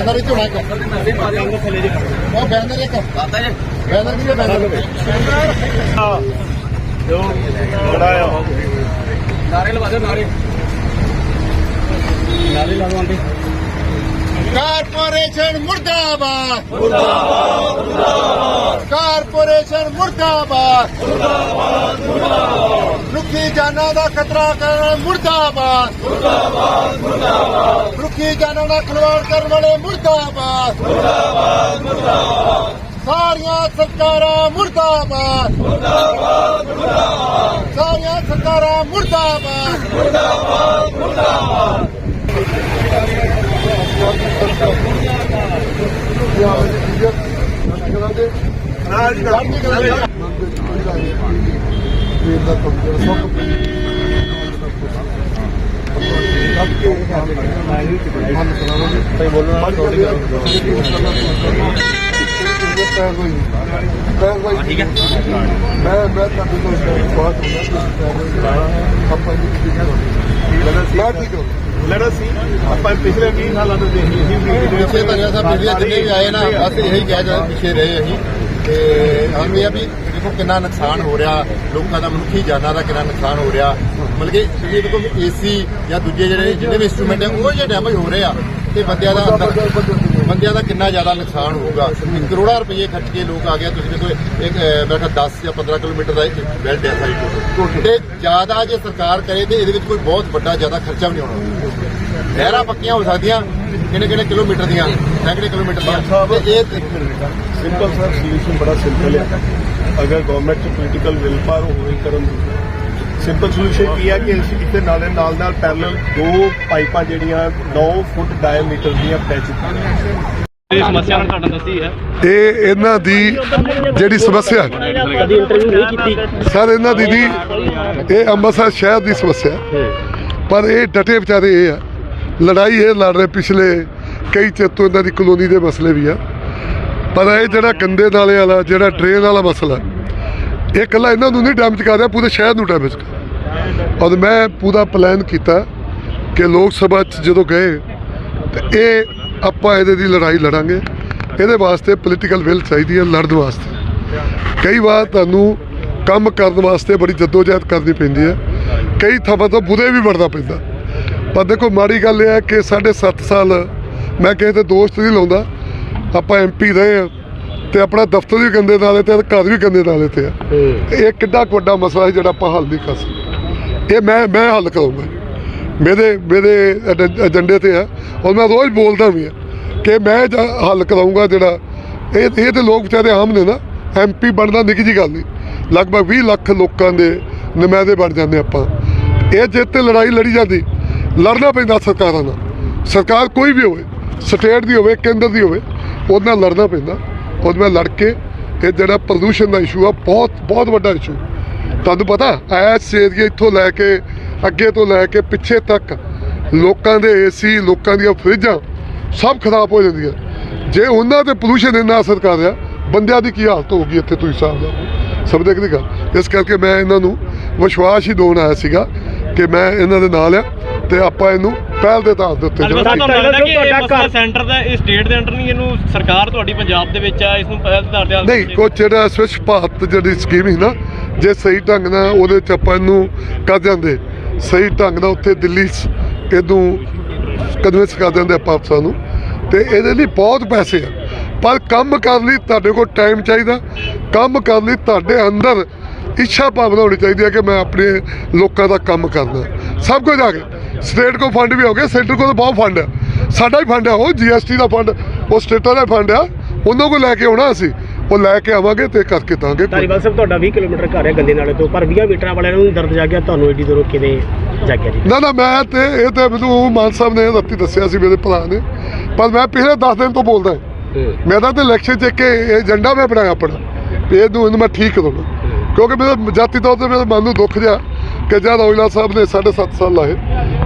Banner ਹੀ ਝੋਣਾ ਇੱਕ ਉਹ banner ਇੱਕ ਬੈਨਰ ਵੀ ਬੈਨਰ। ਜੋ ਬੜਾ ਆ ਨਾਰੇ ਲਵਾ ਦਿਓ, ਨਾਰੇ। ਨਾਰੇ ਲਗਵਾਉਂਦੇ ਕਾਰਪੋਰੇਸ਼ਨ ਮੁਰਦਾਬਾਦ। ਮੁਰਦਾਬਾਦ ਮੁਰਦਾਬਾਦ ਕਾਰਪੋਰੇਸ਼ਨ ਮੁਰਦਾਬਾਦ। ਰੁੱਖੀ ਜਾਨਾਂ ਦਾ ਖਤਰਾ ਕਰਨ ਮੁਰਦਾਬਾਦ ਮੁਰਦਾਬਾਦ। ਮੁਰਦਾਬਾਦ ਰੁੱਖੀ ਜਾਨਾਂ ਦਾ ਖਲਵਾੜ ਕਰਨ ਵਾਲੇ ਮੁਰਦਾਬਾਦ। ਮੁਰਦਾਬਾਦ ਮੁਰਦਾਬਾਦ ਸਾਰੀਆਂ ਸਰਕਾਰਾਂ ਮੁਰਦਾਬਾਦ। ਮੁਰਦਾਬਾਦ ਮੁਰਦਾਬਾਦ ਸਾਰੀਆਂ ਸਰਕਾਰਾਂ ਮੁਰਦਾਬਾਦ। ਨਾਲ ਜੀ ਨਾਲ। ਠੀਕ ਹੈ ਮੈਂ ਮੈਂ ਤੁਹਾਡੇ ਤੋਂ ਬਹੁਤ ਆਪਾਂ ਜੀ ਠੀਕ ਹੈ ਮੈਂ ਠੀਕ ਹਾਂ Let us ਆਪਾਂ ਪਿਛਲੇ 20 ਸਾਲਾਂ ਤੋਂ ਦੇਖੀ ਸੀ ਵੀ ਪਿੱਛੇ ਤਾਂ ਸਾਹਿਬ ਮੀਡੀਆ ਜਿੰਨੇ ਵੀ ਆਏ ਨਾ ਬਸ ਇਹੀ ਕਹਿ ਜਾ ਪਿੱਛੇ ਰਹੇ ਅਸੀਂ ਤੇ ਹਮ ਇਹ ਵੀ ਦੇਖੋ ਕਿੰਨਾ ਨੁਕਸਾਨ ਹੋ ਰਿਹਾ ਲੋਕਾਂ ਦਾ ਮਨੁੱਖੀ ਜਾਨਾਂ ਦਾ ਕਿੰਨਾ ਨੁਕਸਾਨ ਹੋ ਰਿਹਾ ਮਤਲਬ ਕਿ ਤੁਸੀਂ ਦੇਖੋ ਵੀ ਏਸੀ ਜਾਂ ਦੂਜੇ ਜਿਹੜੇ ਜਿੰਨੇ ਵੀ ਇੰਸਟਰੂਮੈਂਟ ਹੈ ਉਹ ਜੇ ਡੈਮੇਜ ਹੋ ਰਹੇ ਆ ਤੇ ਬੰਦਿਆਂ ਦਾ ਬੰਦਿਆਂ ਦਾ ਕਿੰਨਾ ਜ਼ਿਆਦਾ ਨੁਕਸਾਨ ਹੋਊਗਾ? ਕਰੋੜਾਂ ਰੁਪਏ ਖਰਚ ਕੇ ਲੋਕ ਆ ਗਏ ਤੁਸੀਂ ਦੇਖੋ ਇੱਕ ਖਿਆਲ 10 ਜਾਂ 15 ਕਿਲੋਮੀਟਰ ਦਾ ਬੈਲਟ ਹੈ ਸਾਈਡ ਤੇ ਜ਼ਿਆਦਾ ਜੇ ਸਰਕਾਰ ਕਰੇ ਤੇ ਇਹਦੇ ਵਿੱਚ ਕੋਈ ਬਹੁਤ ਵੱਡਾ ਜ਼ਿਆਦਾ ਖਰਚਾ ਵੀ ਨਹੀਂ ਆਉਣਾ ਨਹਿਰਾਂ ਪੱਕੀਆਂ ਹੋ ਸਕਦੀਆਂ ਕਿਹੜੇ ਕਿਹੜੇ ਕਿਲੋਮੀਟਰ ਦੀਆਂ ਸੈਂਕੜੇ ਕਿਲੋਮੀਟਰ ਦੀਆਂ? ਤੇ ਇਹ ਸਿੰਪਲ ਸਰ ਸੋਲੂਸ਼ਨ ਬੜਾ ਸਿੰਪਲ ਹੈ। ਅਗਰ ਗਵਰਨਮੈਂਟ ਚ ਪੋਲੀਟੀਕਲ ਵਿਲ ਪਾਰ ਹੋਵੇ ਕਰਨ ਸਿੰਪਲ ਸੋਲੂਸ਼ਨ ਕੀ ਹੈ ਕਿ ਅਸੀਂ ਇੱਥੇ ਨਾਲੇ ਨਾਲ ਨਾਲ ਪੈਰਲਲ ਦੋ ਪਾਈਪਾਂ ਜਿਹੜੀਆਂ 9 ਫੁੱਟ ਡਾਇਮੀਟਰ ਦੀਆਂ ਪੈ ਚੁੱਕੀਆਂ ਇਹ ਸਮੱਸਿਆ ਨੂੰ ਤੁਹਾਡਾ ਦੱਸੀ ਹੈ। ਇਹ ਇਹਨਾਂ ਦੀ ਜਿਹੜੀ ਸਮੱਸਿਆ ਕਦੀ ਇੰਟਰਵਿਊ ਨਹੀਂ ਕੀਤੀ। ਸਰ ਇਹਨਾਂ ਦੀ ਜੀ ਇਹ ਅੰਮ੍ਰਿਤਸਰ ਸ਼ਹਿਰ ਦੀ ਸਮੱਸਿਆ ਪਰ ਇਹ ਡਟੇ ਵਿਚਾਰੇ ਇਹ ਆ। ਲੜਾਈ ਇਹ ਲੜ ਰਹੇ ਪਿਛਲੇ ਕਈ ਚਿਰ ਤੋਂ ਇਹਨਾਂ ਦੀ ਕਲੋਨੀ ਦੇ ਮਸਲੇ ਵੀ ਆ। ਪਰ ਇਹ ਜਿਹੜਾ ਗੰਦੇ ਨਾਲੇ ਵਾਲਾ ਜਿਹੜਾ ਡਰੇਨ ਵਾਲਾ ਮਸਲਾ ਇਹ ਇਕੱਲਾ ਇਹਨਾਂ ਨੂੰ ਨਹੀਂ ਡੈਮੇਜ ਕਰ ਰਿਹਾ, ਪੂਰੇ ਸ਼ਹਿਰ ਨੂੰ ਡੈਮੇਜ ਕਰ ਰਿਹਾ। ਔਰ ਮੈਂ ਪੂਰਾ ਪਲਾਨ ਕੀਤਾ ਕਿ ਲੋਕ ਸਭਾ 'ਚ ਜਦੋਂ ਗਏ, ਤੇ ਇਹ ਆਪਾਂ ਇਹਦੇ ਦੀ ਲੜਾਈ ਲੜਾਂਗੇ। ਇਹਦੇ ਵਾਸਤੇ ਪੋਲੀਟੀਕਲ ਵਿਲ ਚਾਹੀਦੀ ਹੈ ਲੜਨ ਵਾਸਤੇ। ਕਈ ਵਾਰ ਤੁਹਾਨੂੰ ਕੰਮ ਕਰਨ ਵਾਸਤੇ ਬੜੀ ਜਦੋਜਹਿਦ ਕਰਨੀ ਪੈਂਦੀ ਹੈ। ਕਈ ਥਾਵਾਂ ਤੋਂ ਬੁਰੇ ਵੀ ਬਣਨਾ ਪੈਂਦਾ। ਪਰ ਦੇਖੋ, ਮਾੜੀ ਗੱਲ ਇਹ ਹੈ ਕਿ ਸਾਢੇ ਸੱਤ ਸਾਲ ਮੈਂ ਕਿਸੇ ਤੇ ਦੋਸਤ ਨਹੀਂ ਲਾਉਂਦਾ। ਆਪਾਂ ਐਮਪੀ ਰਹੇ ਹਾਂ। ਤੇ ਆਪਣਾ ਦਫ਼ਤਰ ਵੀ ਗੰਦੇ ਨਾਲੇ ਤੇ ਘਰ ਵੀ ਗੰਦੇ ਨਾਲੇ ਤੇ ਆ। ਇਹ ਕਿੱਡਾ ਵੱਡਾ ਮਸਲਾ ਹੈ ਜਿਹੜਾ ਆਪਾਂ ਹੱਲ ਨਹੀਂ ਕਰ ਸਕਦੇ। ਇਹ ਮੈਂ ਮੈਂ ਹੱਲ ਕਰਾਂਗਾ। ਮੇਰੇ ਮੇਰੇ ਏਜੰਡੇ ਤੇ ਆ। ਔਰ ਮੈਂ ਰੋਜ਼ ਬੋਲਦਾ ਵੀ ਆ ਕਿ ਮੈਂ ਹੱਲ ਕਰਾਉਂਗਾ ਜਿਹੜਾ ਇਹ ਇਹ ਤੇ ਲੋਕ ਵਿਚਾਰੇ ਆਮ ਨੇ ਨਾ ਐਮਪੀ ਬਣਨਾ ਨਿੱਕੀ ਜੀ ਗੱਲ ਨਹੀਂ। ਲਗਭਗ 20 ਲੱਖ ਲੋਕਾਂ ਦੇ ਨੁਮਾਇੰਦੇ ਬਣ ਜਾਂਦੇ ਆਪਾਂ। ਇਹ ਜੇ ਤੇ ਲੜਾਈ ਲੜੀ ਜਾਂਦੀ। ਲੜਨਾ ਪੈਂਦਾ ਸਰਕਾਰਾਂ ਨਾਲ। ਸਰਕਾਰ ਕੋਈ ਵੀ ਹੋਵੇ ਸਟੇਟ ਦੀ ਹੋਵੇ ਕੇਂਦਰ ਦੀ ਹੋਵੇ ਉਹਦੇ ਨਾਲ ਲੜਨਾ ਪੈਂਦਾ। ਉਹਦੇ ਨਾਲ ਲੜ ਕੇ ਇਹ ਜਿਹੜਾ ਪ੍ਰਦੂਸ਼ਣ ਦਾ ਇਸ਼ੂ ਆ, ਬਹੁਤ ਬਹੁਤ ਵੱਡਾ ਇਸ਼ੂ ਤੁਹਾਨੂੰ ਪਤਾ ਐਸ ਏਰੀਆ ਇੱਥੋਂ ਲੈ ਕੇ, ਅੱਗੇ ਤੋਂ ਲੈ ਕੇ ਪਿੱਛੇ ਤੱਕ ਲੋਕਾਂ ਦੇ ਏਸੀ ਲੋਕਾਂ ਦੀਆਂ ਫਰਿੱਜਾਂ ਸਭ ਖਰਾਬ ਹੋ ਜਾਂਦੀਆਂ। ਜੇ ਉਹਨਾਂ ਤੇ ਪੋਲੂਸ਼ਨ ਇੰਨਾ ਅਸਰ ਕਰ ਰਿਹਾ, ਬੰਦਿਆਂ ਦੀ ਕੀ ਹਾਲਤ ਹੋਊਗੀ ਇੱਥੇ ਤੁਸੀਂ ਹਿਸਾਬ ਲਾਓ। ਸਭ ਦੇ ਗੱਲ? ਇਸ ਕਰਕੇ ਮੈਂ ਇਹਨਾਂ ਨੂੰ ਵਿਸ਼ਵਾਸ ਹੀ ਦਿਵਾਉਣ ਆਇਆ ਸੀਗਾ ਕਿ ਮੈਂ ਇਹਨਾਂ ਦੇ ਨਾਲ ਆ। ਤੇ ਆਪਾਂ ਇਹਨੂੰ ਪਹਿਲ ਦੇ ਆਧਾਰ ਦੇ ਉੱਤੇ ਅਲਵਿਦਾ ਜਿਹੜਾ ਤੁਹਾਨੂੰ ਲੱਗਦਾ ਕਿ ਇਹ ਮਸਲਾ ਸੈਂਟਰ ਦਾ ਇਹ ਸਟੇਟ ਦੇ ਅੰਡਰ ਨਹੀਂ ਇਹਨੂੰ ਸਰਕਾਰ ਤੁਹਾਡੀ ਪੰਜਾਬ ਦੇ ਵਿੱਚ ਆ ਇਸ ਨੂੰ ਪਹਿਲ ਦੇ ਆਧਾਰ ਹੱਲ ਨਹੀਂ ਕੁਛ ਜਿਹੜਾ ਸਵੱਛ ਭਾਰਤ ਜਿਹੜੀ ਸਕੀਮ ਸੀ ਨਾ ਜੇ ਸਹੀ ਢੰਗ ਨਾਲ ਉਹਦੇ ਚ ਆਪਾਂ ਇਹਨੂੰ ਕਰ ਜਾਂਦੇ ਸਹੀ ਢੰਗ ਨਾਲ ਉੱਥੇ ਦਿੱਲੀ 'ਚ ਇਹਨੂੰ ਕਨਵਿੰਸ ਕਰ ਦਿੰਦੇ ਆਪਾਂ ਅਫਸਰਾਂ ਨੂੰ। ਤੇ ਇਹਦੇ ਲਈ ਬਹੁਤ ਪੈਸੇ ਆ। ਪਰ ਕੰਮ ਕਰਨ ਲਈ ਤੁਹਾਡੇ ਕੋਲ ਟਾਈਮ ਚਾਹੀਦਾ। ਕੰਮ ਕਰਨ ਲਈ ਤੁਹਾਡੇ ਅੰਦਰ ਇੱਛਾ ਭਾਵਨਾ ਹੋਣੀ ਚਾਹੀਦੀ ਹੈ ਕਿ ਮੈਂ ਆਪਣੇ ਲੋਕਾਂ ਦਾ ਕੰਮ ਕਰਨਾ। ਸਭ ਕੁਝ ਆ ਗਿਆ। ਸਟੇਟ ਕੋ ਫੰਡ ਵੀ ਹੋ ਗਿਆ ਸੈਂਟਰ ਕੋਲ ਤਾਂ ਬਹੁਤ ਫੰਡ ਹੈ ਸਾਡਾ ਹੀ ਫੰਡ ਹੈ ਉਹ ਜੀਐਸਟੀ ਦਾ ਫੰਡ ਉਹ ਸਟੇਟਾਂ ਦਾ ਫੰਡ ਆ। ਉਹਨਾਂ ਕੋਲ ਲੈ ਕੇ ਆਉਣਾ ਅਸੀਂ। ਉਹ ਲੈ ਕੇ ਆਵਾਂਗੇ ਤੇ ਕਰਕੇ ਦਾਂਗੇ। ਧਾਰੀਵਾਲ ਸਾਹਿਬ ਤੁਹਾਡਾ 20 ਕਿਲੋਮੀਟਰ ਘਰ ਹੈ ਗੰਦੇ ਨਾਲੇ ਤੋਂ ਪਰ 20 ਮੀਟਰਾਂ ਵਾਲਿਆਂ ਨੂੰ ਦਰਦ ਜਾਗਿਆ। ਤੁਹਾਨੂੰ ਏਡੀ ਦੂਰੋਂ ਕਿਵੇਂ ਜਾਗਿਆ ਜੀ? ਨਾ ਨਾ ਮੈਂ ਤੇ ਇਹ ਤੇ ਮੈਨੂੰ ਮਾਨ ਸਾਹਿਬ ਨੇ ਰਾਤੀ ਦੱਸਿਆ ਸੀ ਮੇਰੇ ਭਰਾ ਨੇ। ਪਰ ਮੈਂ ਪਿਛਲੇ 10 ਦਿਨ ਤੋਂ ਬੋਲਦਾ ਮੇਰਾ ਤੇ ਇਲੈਕਸ਼ਨ ਚ ਇੱਕ ਇਹ ਏਜੰਡਾ ਮੈਂ ਬਣਾਇਆ ਆਪਣਾ। ਇਹਨੂੰ ਇਹਨੂੰ ਮੈਂ ਠੀਕ ਕਰਾਉਣਾ ਕਿਉਂਕਿ ਮੇਰਾ ਜਾਤੀ ਤੌਰ ਤੇ ਮੇਰੇ ਮਨ ਨੂੰ ਦੁੱਖ ਜਿਹਾ ਕਿ ਜਦ ਔਜਲਾ ਸਾਹਿਬ ਨੇ 7.5 ਸਾਲ ਲਾਏ।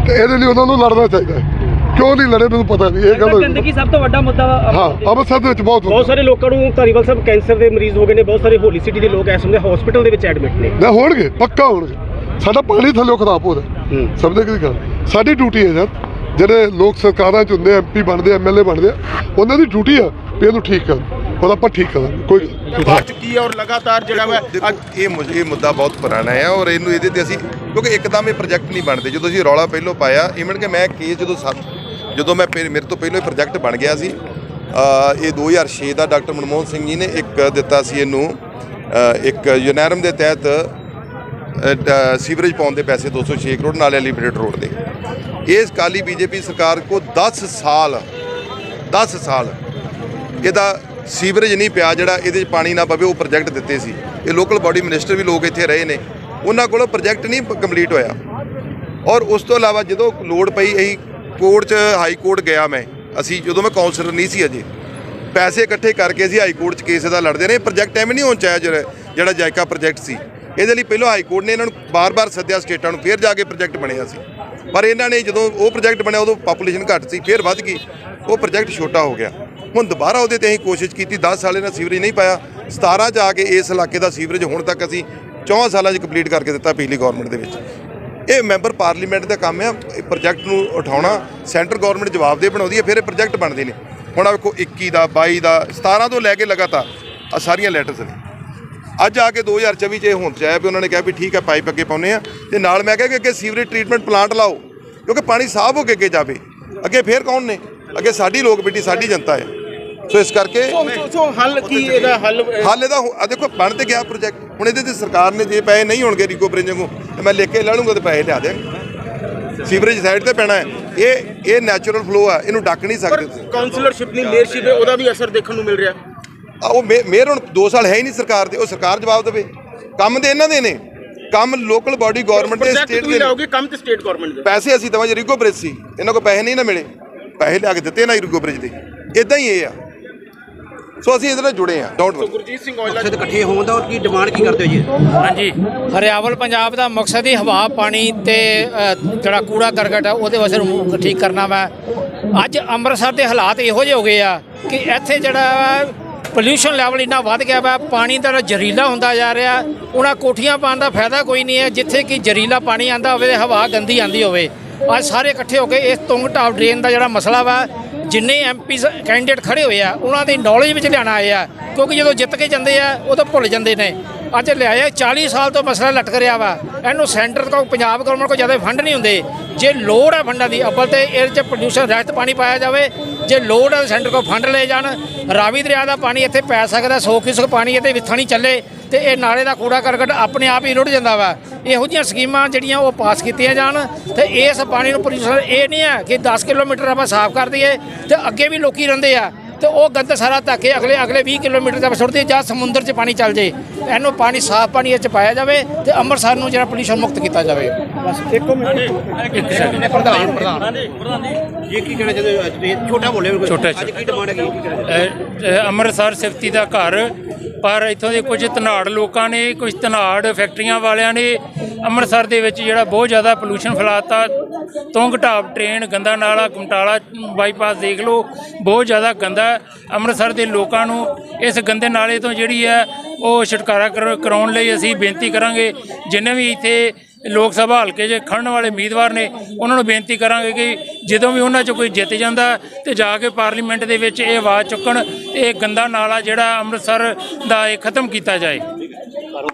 ਤੇ ਇਹਦੇ ਲਈ ਉਹਨਾਂ ਨੂੰ ਲੜਨਾ ਚਾਹੀਦਾ ਹੈ। ਕਿਉਂ ਨਹੀਂ ਲੜੇ ਮੈਨੂੰ ਪਤਾ ਨਹੀਂ ਇਹ ਗੱਲ। ਗੰਦਗੀ ਸਭ ਤੋਂ ਵੱਡਾ ਮੁੱਦਾ ਵਾ ਹਾਂ ਅੰਮ੍ਰਿਤਸਰ ਦੇ ਵਿੱਚ ਬਹੁਤ ਬਹੁਤ ਸਾਰੇ ਲੋਕਾਂ ਨੂੰ ਧਾਰੀਵਾਲ ਸਾਹਿਬ ਕੈਂਸਰ ਦੇ ਮਰੀਜ਼ ਹੋ ਗਏ ਨੇ ਬਹੁਤ ਸਾਰੇ ਹੋਲੀ ਸਿਟੀ ਦੇ ਲੋਕ ਇਸ ਵੇਲੇ ਹਸਪੀਟਲ ਦੇ ਵਿੱਚ ਐਡਮਿਟ ਨੇ। ਨਾ ਹੋਣਗੇ ਪੱਕਾ ਹੋਣਗੇ। ਸਾਡਾ ਪਾਣੀ ਥੱਲੇ ਖਰਾਬ ਹੋ ਰਿਹਾ। ਹੂੰ। ਸਮਝਦੇ ਕਿ ਗੱਲ? ਸਾਡੀ ਡਿਊਟੀ ਹੈ ਜਦ ਜਿਹੜੇ ਲੋਕ ਸਰਕਾਰਾਂ 'ਚ ਹੁੰਦੇ ਐਮਪੀ ਬਣਦੇ ਐਮਐਲਏ ਬਣਦੇ ਆ ਉਹਨਾਂ ਦੀ ਡਿਊਟੀ ਆ ਵੀ ਇਹਨੂੰ ਠੀਕ ਕਰ ਔਰ ਆਪਾਂ ਠੀਕ ਕਰਾਂਗੇ ਕੋਈ। ਬਾਅਦ ਚੁੱਕੀ ਹੈ ਔਰ ਲਗਾਤਾਰ ਜਿਹੜਾ ਵਾ ਦੇਖੋ, ਇਹ ਮੁ- ਇਹ ਮੁੱਦਾ ਬਹੁਤ ਪੁਰਾਣਾ ਹੈ ਔਰ ਇਹਨੂੰ ਇਹਦੇ ਤੇ ਅਸੀਂ ਕਿਉਂਕਿ ਇੱਕਦਮ ਇਹ ਪ੍ਰੋਜੈਕਟ ਨਹੀਂ ਬਣਦੇ ਜਦੋਂ ਅਸੀਂ ਰੌਲਾ ਪਹਿਲੋਂ ਪਾਇਆ ਇਵਨ ਕਿ ਮੈਂ ਕੇਸ ਜਦੋਂ ਸੱਤ ਜਦੋਂ ਮੈਂ ਪਹਿ- ਮੇਰੇ ਤੋਂ ਪਹਿਲਾਂ ਇਹ ਪ੍ਰੋਜੈਕਟ ਬਣ ਗਿਆ ਸੀ ਅ, ਇਹ 2006 ਦਾ ਡਾਕਟਰ ਮਨਮੋਹਨ ਸਿੰਘ ਜੀ ਨੇ ਇੱਕ ਦਿੱਤਾ ਸੀ ਇਹਨੂੰ ਅ, ਇੱਕ ਯੂਨੈਰਮ ਦੇ ਤਹਿਤ ਅ, ਡ- ਸੀਵਰੇਜ ਪਾਉਣ ਦੇ ਪੈਸੇ 206 ਕਰੋੜ ਨਾਲੇ ਐਲੀਵੇਟਡ ਰੋਡ ਦੇ ਇਸ ਕਾਲੀ ਬੀਜੇਪੀ ਸਰਕਾਰ ਕੋ 10 ਸਾਲ 10 ਸਾਲ ਇਹਦਾ ਸੀਵਰੇਜ ਨਹੀਂ ਪਿਆ ਜਿਹੜਾ ਇਹਦੇ 'ਚ ਪਾਣੀ ਨਾ ਪਵੇ, ਉਹ ਪ੍ਰੋਜੈਕਟ ਦਿੱਤੇ ਸੀ। ਇਹ ਲੋਕਲ ਬਾਡੀ ਮਿਨਿਸਟਰ ਵੀ ਲੋਕ ਇੱਥੇ ਰਹੇ ਨੇ। ਉਹਨਾਂ ਕੋਲੋਂ ਪ੍ਰੋਜੈਕਟ ਨਹੀਂ ਕੰਪਲੀਟ ਹੋਇਆ। ਔਰ ਉਸ ਤੋਂ ਇਲਾਵਾ ਜਦੋਂ ਲੋਡ ਪਈ, ਅਸੀਂ ਕੋਰਟ 'ਚ ਹਾਈ ਕੋਰਟ ਗਿਆ ਮੈਂ। ਅਸੀਂ ਜਦੋਂ ਮੈਂ ਕਾਉਂਸਲਰ ਨਹੀਂ ਸੀ ਅਜੇ। ਪੈਸੇ ਇਕੱਠੇ ਕਰਕੇ ਅਸੀਂ ਹਾਈ ਕੋਰਟ 'ਚ ਕੇਸ ਦਾ ਲੜਦੇ ਰਹੇ। ਪ੍ਰੋਜੈਕਟ ਐਵੇਂ ਨਹੀਂ ਹੋਣ ਚਾਹਿਆ ਜਿਹੜਾ ਜਿਹੜਾ ਜਾਇਕਾ ਪ੍ਰੋਜੈਕਟ ਸੀ। ਇਹਦੇ ਲਈ ਪਹਿਲਾਂ ਹਾਈ ਕੋਰਟ ਨੇ ਇਹਨਾਂ ਨੂੰ ਬਾਰ-ਬਾਰ ਸੱਦਿਆ, ਸਟੇਟਾਂ ਨੂੰ। ਫਿਰ ਜਾ ਕੇ ਪ੍ਰੋਜੈਕਟ ਬਣਿਆ ਸੀ। ਪਰ ਇਹਨਾਂ ਨੇ ਜਦੋਂ ਉਹ ਪ੍ਰੋਜੈਕਟ ਬਣਿਆ, ਉਦੋਂ ਪਾਪੂਲੇਸ਼ਨ ਘੱਟ ਸੀ। ਫਿਰ ਵੱਧ ਗਈ। ਉਹ ਪ੍ਰੋਜੈਕਟ ਛੋਟਾ ਹੋ ਗਿਆ। ਹੁਣ ਦੁਬਾਰਾ ਉਹਦੇ ਤੇ ਅਸੀਂ ਕੋਸ਼ਿਸ਼ ਕੀਤੀ 10 ਸਾਲ ਇਹਨਾਂ ਸੀਵਰੇਜ ਨਹੀਂ ਪਾਇਆ। 17 ਚ ਆ ਕੇ ਇਸ ਇਲਾਕੇ ਦਾ ਸੀਵਰੇਜ ਹੁਣ ਤੱਕ ਅਸੀਂ 4 ਸਾਲਾਂ 'ਚ ਕੰਪਲੀਟ ਕਰਕੇ ਦਿੱਤਾ ਪਿਛਲੀ ਗਵਰਨਮੈਂਟ ਦੇ ਵਿੱਚ। ਇਹ ਮੈਂਬਰ ਪਾਰਲੀਮੈਂਟ ਦਾ ਕੰਮ ਆ ਪ੍ਰੋਜੈਕਟ ਨੂੰ ਉਠਾਉਣਾ ਸੈਂਟਰ ਗਵਰਨਮੈਂਟ ਜਵਾਬਦੇਹ ਬਣਾਉਂਦੀ ਹੈ ਫਿਰ ਇਹ ਪ੍ਰੋਜੈਕਟ ਬਣਦੇ ਨੇ। ਹੁਣ ਆ ਵੇਖੋ 21 ਦਾ 22 ਦਾ 17 ਤੋਂ ਲੈ ਕੇ ਲਗਾਤਾਰ ਆ ਸਾਰੀਆਂ ਲੈਟਰਸ ਨੇ। ਅੱਜ ਆ ਕੇ 2024 ਚ ਇਹ ਹੁਣ ਚ ਆਇਆ ਵੀ ਉਹਨਾਂ ਨੇ ਕਿਹਾ ਵੀ ਠੀਕ ਹੈ ਪਾਈਪ ਅੱਗੇ ਪਾਉਨੇ ਆ। ਤੇ ਨਾਲ ਮੈਂ ਕਿਹਾ ਕਿ ਅੱਗੇ ਸੀਵਰੇਜ ਟ੍ਰੀਟਮੈਂਟ ਪਲਾਂਟ ਲਾਓ, ਕਿਉਂਕਿ ਪਾਣੀ ਸਾਫ਼ ਹੋ ਕੇ ਅੱਗੇ ਜਾਵੇ। ਅੱਗੇ ਫੇਰ ਕੌਣ ਨੇ? ਅੱਗੇ ਸਾਡੀ ਲੋਕ ਬੇਟੀ, ਸਾਡੀ ਜਨਤਾ ਹੈ ਸੋ ਇਸ ਕਰਕੇ ਸੋ- ਸੋ ਹੱਲ ਕੀ ਇਹਦਾ ਹੱਲ ਹਾਲ ਇਹਦਾ ਹੁ- ਆ ਦੇਖੋ ਬਣ ਤੇ ਗਿਆ ਪ੍ਰੋਜੈਕਟ ਹੁਣ ਇਹਦੇ ਤੇ ਸਰਕਾਰ ਨੇ ਜੇ ਪੈਸੇ ਨਹੀਂ ਹੋਣਗੇ ਰੀਕੋ ਬ੍ਰਿੰਜ ਨੂੰ ਤੇ ਮੈਂ ਲਿਖ ਕੇ ਲੈ ਲੂੰਗਾ ਤੇ ਪੈਸੇ ਲਿਆ ਦਿਆਂਗੇ ਸੀਵਰੇਜ ਸਾਈਡ ਤੇ ਪੈਣਾ ਹੈ। ਇਹ ਇਹ ਨੈਚੁਰਲ ਫਲੋ ਆ ਇਹਨੂੰ ਡੱਕ ਨਹੀਂ ਪਰ ਸਕਦੇ ਤੁਸੀਂ। ਕਾਉਂਸਲਰਸ਼ਿਪ ਨਹੀਂ ਲੀਡਰਸ਼ਿਪ ਹੈ ਉਹਦਾ ਵੀ ਅਸਰ ਦੇਖਣ ਨੂੰ ਮਿਲ ਰਿਹਾ। ਆ ਉਹ ਮੇ- ਮੇਅਰ ਹੁਣ 2 ਸਾਲ ਹੈ ਹੀ ਨਹੀਂ ਸਰਕਾਰ ਦੇ ਉਹ ਸਰਕਾਰ ਜਵਾਬ ਦੇਵੇ। ਕੰਮ ਤੇ ਇਹਨਾਂ ਦੇ ਨੇ। ਕੰਮ ਲੋਕਲ ਬਾਡੀ ਗਵਰਨਮੈਂਟ ਦੇ ਪ੍ਰੋਜੈਕਟ ਸਟੇਟ ਤੁਸੀਂ ਦੇ ਨੇ। ਲਾਓਗੇ ਕੰਮ ਤੇ ਸਟੇਟ ਗਵਰਨਮੈਂਟ ਦੇ। ਪੈਸੇ ਅਸੀਂ ਦਵਾਂ ਜੇ ਰੀਕੋ ਬ੍ਰਿਜ ਸੀ ਇਹਨਾਂ ਕੋਲ ਪੈਸੇ ਨਹੀਂ ਨਾ ਮਿਲੇ। ਪੈਸੇ ਲਿਆ ਕੇ ਦਿੱਤੇ ਨਾ ਰੀਕੋ ਬ੍ਰਿਜ ਦੇ। ਇਦਾਂ ਹੀ ਇਹ ਆ। ਸੋ ਅਸੀਂ ਇਹਦੇ ਨਾਲ ਜੁੜੇ ਆ ਡੋਂਟ ਵਰੀ ਗੁਰਜੀਤ ਸਿੰਘ ਔਜਲਾ ਮਕਸਦ ਇਕੱਠੇ ਹੋਣ ਦਾ ਔਰ ਕੀ ਡਿਮਾਂਡ ਕੀ ਕਰਦੇ ਹੋ ਜੀ? ਹਾਂਜੀ। ਹਰਿਆਵਲ ਪੰਜਾਬ ਦਾ ਮਕਸਦ ਹੀ ਹਵਾ ਪਾਣੀ ਤੇ ਜਿਹੜਾ ਕੂੜਾ ਕਰਕਟ ਹੈ ਉਹਦੇ ਵਾਸਤੇ ਨੂੰ ਠੀਕ ਕਰਨਾ ਵਾ। ਅੱਜ ਅੰਮ੍ਰਿਤਸਰ ਦੇ ਹਾਲਾਤ ਇਹੋ ਜਿਹੇ ਹੋ ਗਏ ਆ ਕਿ ਇੱਥੇ ਜਿਹੜਾ ਪੋਲਿਊਸ਼ਨ ਲੈਵਲ ਇੰਨਾ ਵੱਧ ਗਿਆ ਵਾ ਪਾਣੀ ਦਾ ਜਿਹੜਾ ਜ਼ਹਿਰੀਲਾ ਹੁੰਦਾ ਜਾ ਰਿਹਾ ਉਹਨਾਂ ਕੋਠੀਆਂ ਪਾਉਣ ਦਾ ਫਾਇਦਾ ਕੋਈ ਨਹੀਂ ਹੈ। ਜਿੱਥੇ ਕਿ ਜ਼ਹਿਰੀਲਾ ਪਾਣੀ ਆਂਦਾ ਹੋਵੇ ਤੇ ਹਵਾ ਗੰਦੀ ਆਂਦੀ ਹੋਵੇ। ਅੱਜ ਸਾਰੇ ਇਕੱਠੇ ਹੋ ਕੇ ਇਸ ਤੁੰਗ ਟਾਪ ਡਰੇਨ ਦਾ ਜਿਹੜਾ ਮਸਲਾ ਵਾ ਜਿੰਨੇ ਐਮਪੀ ਕੈਂਡੀਡੇਟ ਖੜੇ ਹੋਏ ਆ, ਉਹਨਾਂ ਦੀ ਨੌਲੇਜ ਵਿੱਚ ਲਿਆਣਾ ਆਏ ਆ, ਕਿਉਂਕਿ ਜਦੋਂ ਜਿੱਤ ਕੇ ਜਾਂਦੇ ਆ ਉਦੋਂ ਭੁੱਲ ਜਾਂਦੇ ਨੇ। ਅੱਜ ਲਿਆਇਆ 40 ਸਾਲ ਤੋਂ ਮਸਲਾ ਲਟਕ ਰਿਹਾ ਵਾ। ਇਹਨੂੰ ਸੈਂਟਰ ਕੋ ਪੰਜਾਬ ਗਵਰਨਮੈਂਟ ਕੋਲ ਜ਼ਿਆਦਾ ਫੰਡ ਨਹੀਂ ਹੁੰਦੇ। ਜੇ ਲੋੜ ਹੈ ਫੰਡਾਂ ਦੀ, ਅੱਬਲ ਤੇ ਇਹਦੇ ਚ ਪ੍ਰੋਡਿਊਸਰ ਰਹਿਤ ਪਾਣੀ ਪਾਇਆ ਜਾਵੇ, ਜੇ ਲੋੜ ਹੈ ਸੈਂਟਰ ਕੋ ਫੰਡ ਲਏ ਜਾਣ, ਰਾਵੀ ਦਰਿਆ ਦਾ ਪਾਣੀ ਇੱਥੇ ਪੈ ਸਕਦਾ 100 ਕਿਊਸਕ ਪਾਣੀ ਇਹਦੇ ਵਿੱਥਾਂ ਨਹੀਂ ਚੱਲੇ, ਤੇ ਇਹ ਨਾਲੇ ਦਾ ਕੂੜਾ ਕਰਕਟ ਆਪਣੇ ਆਪ ਹੀ ਰੁੜ ਜਾਂਦਾ ਵਾ। ਇਹੋ ਜਿਹੀਆਂ ਸਕੀਮਾਂ ਜਿਹੜੀਆਂ ਉਹ ਪਾਸ ਕੀਤੀਆਂ ਜਾਣ, ਤੇ ਇਸ ਪਾਣੀ ਨੂੰ ਪ੍ਰੋਡਿਊਸਰ ਇਹ ਨਹੀਂ ਹੈ ਕਿ 10 ਕਿਲੋਮੀਟਰ ਆਪਾਂ ਸਾਫ਼ ਕਰ ਦਈਏ, ਤੇ ਅੱਗੇ ਵੀ ਲੋਕੀ ਰਹਿੰਦੇ ਆ। ਤੇ ਉਹ ਗੰਦ ਸਾਰਾ ਧੱਕ ਕੇ ਅਗਲੇ ਅਗਲੇ 20 ਕਿਲੋਮੀਟਰ ਤੱਕ ਸੁੱਟਦੇ ਜਾਂ ਸਮੁੰਦਰ 'ਚ ਪਾਣੀ ਚੱਲ ਜੇ। ਇਹਨੂੰ ਪਾਣੀ ਸਾਫ਼ ਪਾਣੀ ਇਹ 'ਚ ਪਾਇਆ ਜਾਵੇ ਤੇ ਅੰਮ੍ਰਿਤਸਰ ਨੂੰ ਜਿਹੜਾ ਪੋਲਿਊਸ਼ਨ ਮੁਕਤ ਕੀਤਾ ਜਾਵੇ। ਇੱਕ ਸੈਕਿੰਡ ਪ੍ਰਧਾਨ ਪ੍ਰਧਾਨ। ਇਹ ਕੀ ਕਹਿਣਾ ਚਾਹੁੰਦੇ ਹੋ? ਅੱਜ ਤੁਸੀਂ ਛੋਟਾ ਬੋਲੇ। ਛੋਟਾ ਅੱਜ ਕੀ ਡਿਮਾਂਡ ਹੈ ਕੀ ਕਹਿਣਾ ਚਾਹੁੰਦੇ ਹੋ? ਅ, ਅ, ਅੰਮ੍ਰਿਤਸਰ ਸਿਫਤੀ ਦਾ ਘਰ ਪਰ ਇੱਥੋਂ ਦੇ ਕੁਝ ਧਨਾੜ ਲੋਕਾਂ ਨੇ ਕੁਝ ਧਨਾੜ ਫੈਕਟਰੀਆਂ ਵਾਲਿਆਂ ਨੇ ਅੰਮ੍ਰਿਤਸਰ ਦੇ ਵਿੱਚ ਜਿਹੜਾ ਬਹੁਤ ਜ਼ਿਆਦਾ ਪੋਲੂਸ਼ਨ ਫੈਲਾਤਾ। ਤੁੰਗ ਢਾਬ ਟ੍ਰੇਨ ਗੰਦਾ ਨਾਲਾ, ਕਮਟਾਲਾ ਬਾਈਪਾਸ ਦੇਖ ਲਓ, ਬਹੁਤ ਜ਼ਿਆਦਾ ਗੰਦਾ ਅੰਮ੍ਰਿਤਸਰ ਦੇ ਲੋਕਾਂ ਨੂੰ ਇਸ ਗੰਦੇ ਨਾਲੇ ਤੋਂ ਜਿਹੜੀ ਹੈ, ਉਹ ਛੁਟਕਾਰਾ ਕਰ- ਕਰਾਉਣ ਲਈ ਅਸੀਂ ਬੇਨਤੀ ਕਰਾਂਗੇ। ਜਿੰਨੇ ਵੀ ਇੱਥੇ ਲੋਕ ਸਭਾ ਹਲਕੇ 'ਚ ਖੜਨ ਵਾਲੇ ਉਮੀਦਵਾਰ ਨੇ, ਉਹਨਾਂ ਨੂੰ ਬੇਨਤੀ ਕਰਾਂਗੇ ਕਿ ਜਦੋਂ ਵੀ ਉਹਨਾਂ 'ਚੋਂ ਕੋਈ ਜਿੱਤ ਜਾਂਦਾ ਤੇ ਜਾ ਕੇ ਪਾਰਲੀਮੈਂਟ ਦੇ ਵਿੱਚ ਇਹ ਆਵਾਜ਼ ਚੁੱਕਣ ਤੇ ਇਹ ਗੰਦਾ ਨਾਲਾ ਜਿਹੜਾ ਅੰਮ੍ਰਿਤਸਰ ਦਾ ਇਹ ਖਤਮ ਕੀਤਾ ਜਾਏ।